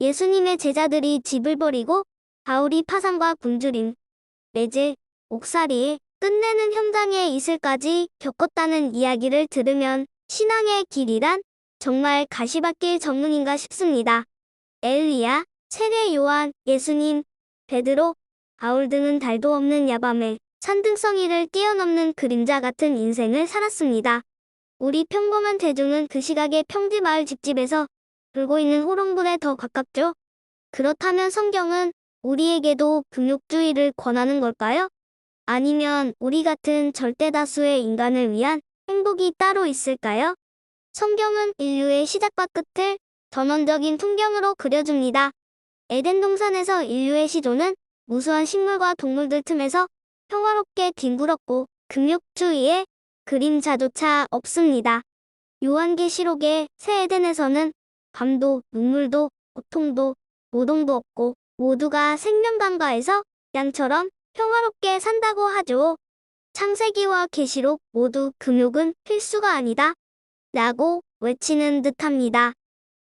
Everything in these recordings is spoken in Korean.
예수님의 제자들이 집을 버리고 바울이 파산과 굶주림, 매질, 옥살이, 끝내는 현장의 이슬까지 겪었다는 이야기를 들으면 신앙의 길이란 정말 가시밭길 전문인가 싶습니다. 엘리야, 세례 요한, 예수님, 베드로, 바울 등은 달도 없는 야밤에 산등성이를 뛰어넘는 그림자 같은 인생을 살았습니다. 우리 평범한 대중은 그 시각에 평지 마을 집집에서 불고 있는 호롱불에 더 가깝죠? 그렇다면 성경은 우리에게도 금욕주의를 권하는 걸까요? 아니면 우리 같은 절대 다수의 인간을 위한 행복이 따로 있을까요? 성경은 인류의 시작과 끝을 전원적인 풍경으로 그려줍니다. 에덴 동산에서 인류의 시조는 무수한 식물과 동물들 틈에서 평화롭게 뒹굴었고 금욕주의의 그림자조차 없습니다. 요한계시록의 새 에덴에서는 밤도 눈물도 고통도 노동도 없고 모두가 생명강가에서 양처럼 평화롭게 산다고 하죠. 창세기와 계시록 모두 금욕은 필수가 아니다. 라고 외치는 듯합니다.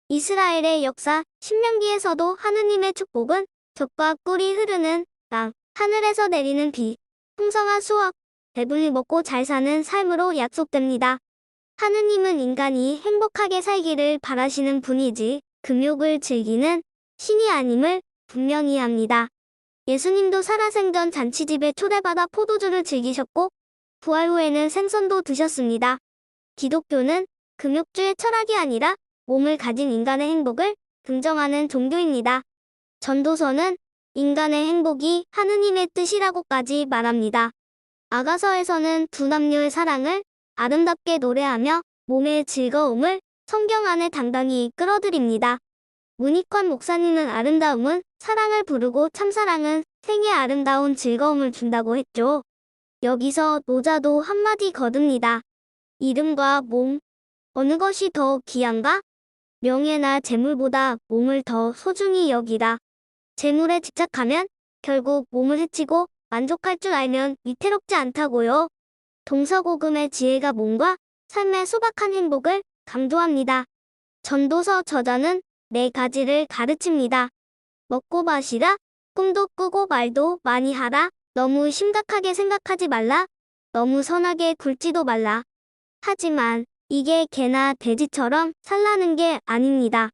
이스라엘의 역사 신명기에서도 하느님의 축복은 젖과 꿀이 흐르는 땅, 하늘에서 내리는 비, 풍성한 수확, 배불리 먹고 잘 사는 삶으로 약속됩니다. 하느님은 인간이 행복하게 살기를 바라시는 분이지 금욕을 즐기는 신이 아님을 분명히 합니다. 예수님도 살아생전 잔치집에 초대받아 포도주를 즐기셨고 부활 후에는 생선도 드셨습니다. 기독교는 금욕주의 철학이 아니라 몸을 가진 인간의 행복을 긍정하는 종교입니다. 전도서는 인간의 행복이 하느님의 뜻이라고까지 말합니다. 아가서에서는 두 남녀의 사랑을 아름답게 노래하며 몸의 즐거움을 성경 안에 당당히 끌어들입니다. 문익환 목사님은 아름다움은 사랑을 부르고 참사랑은 생의 아름다운 즐거움을 준다고 했죠. 여기서 노자도 한마디 거듭니다. 이름과 몸, 어느 것이 더 귀한가? 명예나 재물보다 몸을 더 소중히 여기라. 재물에 집착하면 결국 몸을 해치고 만족할 줄 알면 위태롭지 않다고요. 동서고금의 지혜가 몸과 삶의 소박한 행복을 강조합니다. 전도서 저자는 네 가지를 가르칩니다. 먹고 마시라, 꿈도 꾸고 말도 많이 하라, 너무 심각하게 생각하지 말라, 너무 선하게 굴지도 말라. 하지만 이게 개나 돼지처럼 살라는 게 아닙니다.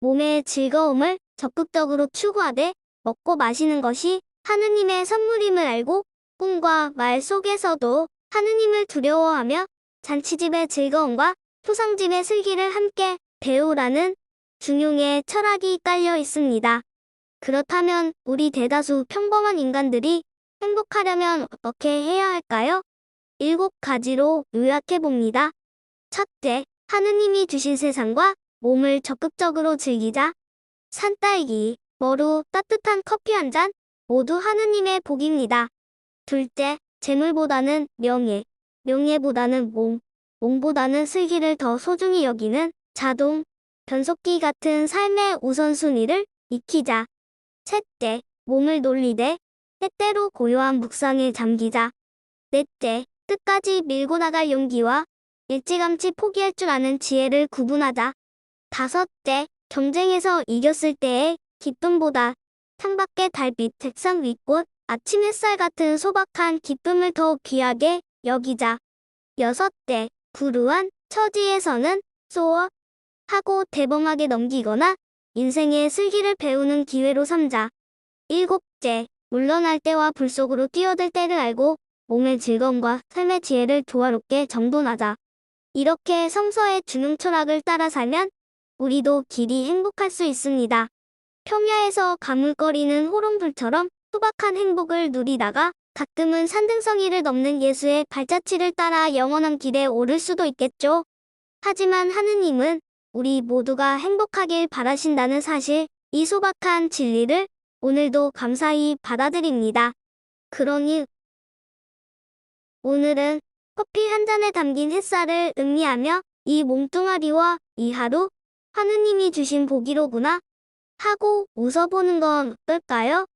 몸의 즐거움을 적극적으로 추구하되 먹고 마시는 것이 하느님의 선물임을 알고 꿈과 말 속에서도 하느님을 두려워하며 잔치집의 즐거움과 토상집의 슬기를 함께 배우라는 중용의 철학이 깔려 있습니다. 그렇다면 우리 대다수 평범한 인간들이 행복하려면 어떻게 해야 할까요? 일곱 가지로 요약해 봅니다. 첫째, 하느님이 주신 세상과 몸을 적극적으로 즐기자. 산딸기, 머루, 따뜻한 커피 한 잔, 모두 하느님의 복입니다. 둘째, 재물보다는 명예, 명예보다는 몸, 몸보다는 슬기를 더 소중히 여기는 자동, 변속기 같은 삶의 우선순위를 익히자. 셋째, 몸을 놀리되 때때로 고요한 묵상에 잠기자. 넷째, 끝까지 밀고 나갈 용기와 일찌감치 포기할 줄 아는 지혜를 구분하자. 다섯째, 경쟁에서 이겼을 때의 기쁨보다 창밖의 달빛, 책상 윗꽃, 아침 햇살 같은 소박한 기쁨을 더 귀하게 여기자. 여섯째, 불우한 처지에서는 쏘어 하고 대범하게 넘기거나 인생의 슬기를 배우는 기회로 삼자. 일곱째, 물러날 때와 불 속으로 뛰어들 때를 알고 몸의 즐거움과 삶의 지혜를 조화롭게 정돈하자. 이렇게 성서의 중용 철학을 따라 살면 우리도 길이 행복할 수 있습니다. 평야에서 가물거리는 호롱불처럼 소박한 행복을 누리다가 가끔은 산등성이를 넘는 예수의 발자취를 따라 영원한 길에 오를 수도 있겠죠. 하지만 하느님은 우리 모두가 행복하길 바라신다는 사실, 이 소박한 진리를 오늘도 감사히 받아들입니다. 그러니 오늘은 커피 한 잔에 담긴 햇살을 음미하며 이 몸뚱아리와 이 하루 하느님이 주신 복이로구나 하고 웃어보는 건 어떨까요?